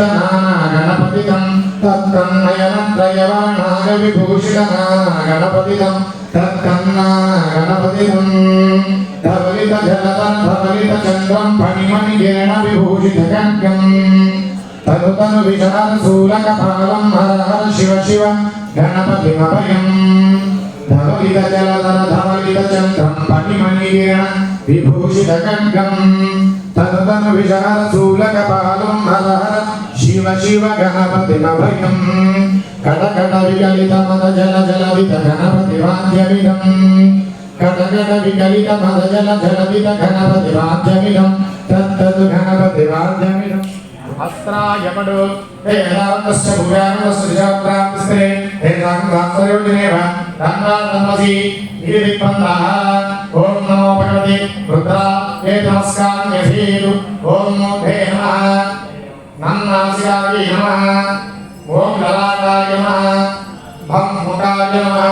నయనత్రయవర్ణాగవిభూషితనా గణపతితం తత్కన్నయనత్రయవర్ణాగవిభూషితనా గణపతితం తత్కన్నా గణపతితం ధవలిత జలధర ధవలిత చంద్రం ఫణిమణిగేణ విభూషిత గణ్యం తను తను విశాల శూలక పాలం హర హర శివ శివ గణపతిమభయం ధవలిత జలధర కట కట వికలిత మద జల జలవిత గణపతి వాద్యమిదం కటకట వికలిత మద జల జలవిత గణపతి వాద్యమిదం తత్తదు గణపతి వాద్యమిదం వేదాంతస్య ఇది ఓం నమో భగవతి రుద్రా ఏ నమస్కారం యథీరు ఓం మూఢే నమః నన్నాసికాయ నమః. ఓం లలాటాయ నమః. భం ముఖాయ నమః.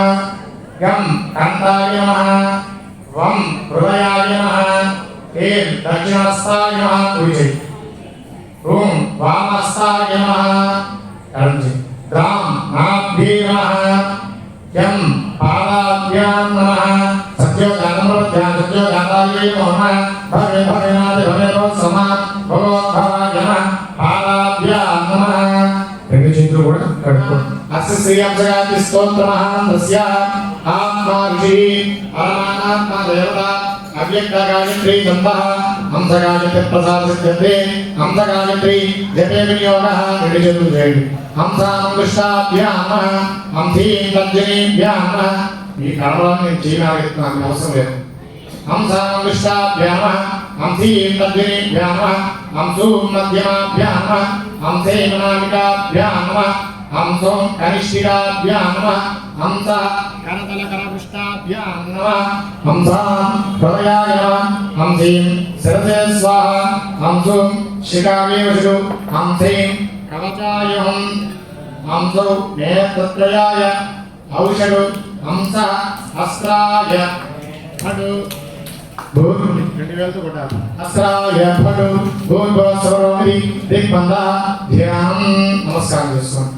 గం కంఠాయ నమః. వం హృదయాయ నమః. ఏం దక్షిణస్థాయ నమః. కుడి ఓం వామస్థాయ నమః. ఎడమ చేయి. నాభ్యే నమః. యం పాదాభ్యాం నమః. సత్యోజానమృత్యాం సత్యోగానాయ నమః. భవే భవే భవేరో చేతులు కూడా కడుక్కోండి అస్య శ్రీయంసగాతి స్తోత్రమహాంతస్య ఆత్మా ఋషి పరమాత్మ దేవత అవ్యక్త గాయత్రి దంత హంస గాయత్రి ప్రసాద సిద్ధ్యతే హంస గాయత్రి జపే వినియోగ రెండు చేతులు చేయండి హంసానుష్టాభ్యామ హంసీం తర్జనీభ్యామ ఈ కడవలో నేను చేయడానికి అవసరం లేదు హంసానుష్టాభ్యామ హంసీం తర్జనీభ్యామ హంసూం మధ్యమాభ్యామ హంసేమనామికాభ్యామ హంసోం కనిష్ఠికాభ్యామ హంస కరతల కరపుష్టాభ్యాం నమః. హంసాం హృదయాయ నమః. హంసీం శిరసే స్వాహ హంసోం శిఖావేషు. హంసీం కవచాయ హం హంసౌ నేత్రత్రయాయ ఔషధు హంస అస్త్రాయ. ఫడు భూమి రెండు వేలతో కొట్టాలి. అస్త్రాయ ఫడు భూమి దిగ్బంధ. ధ్యానం. నమస్కారం చేసుకోండి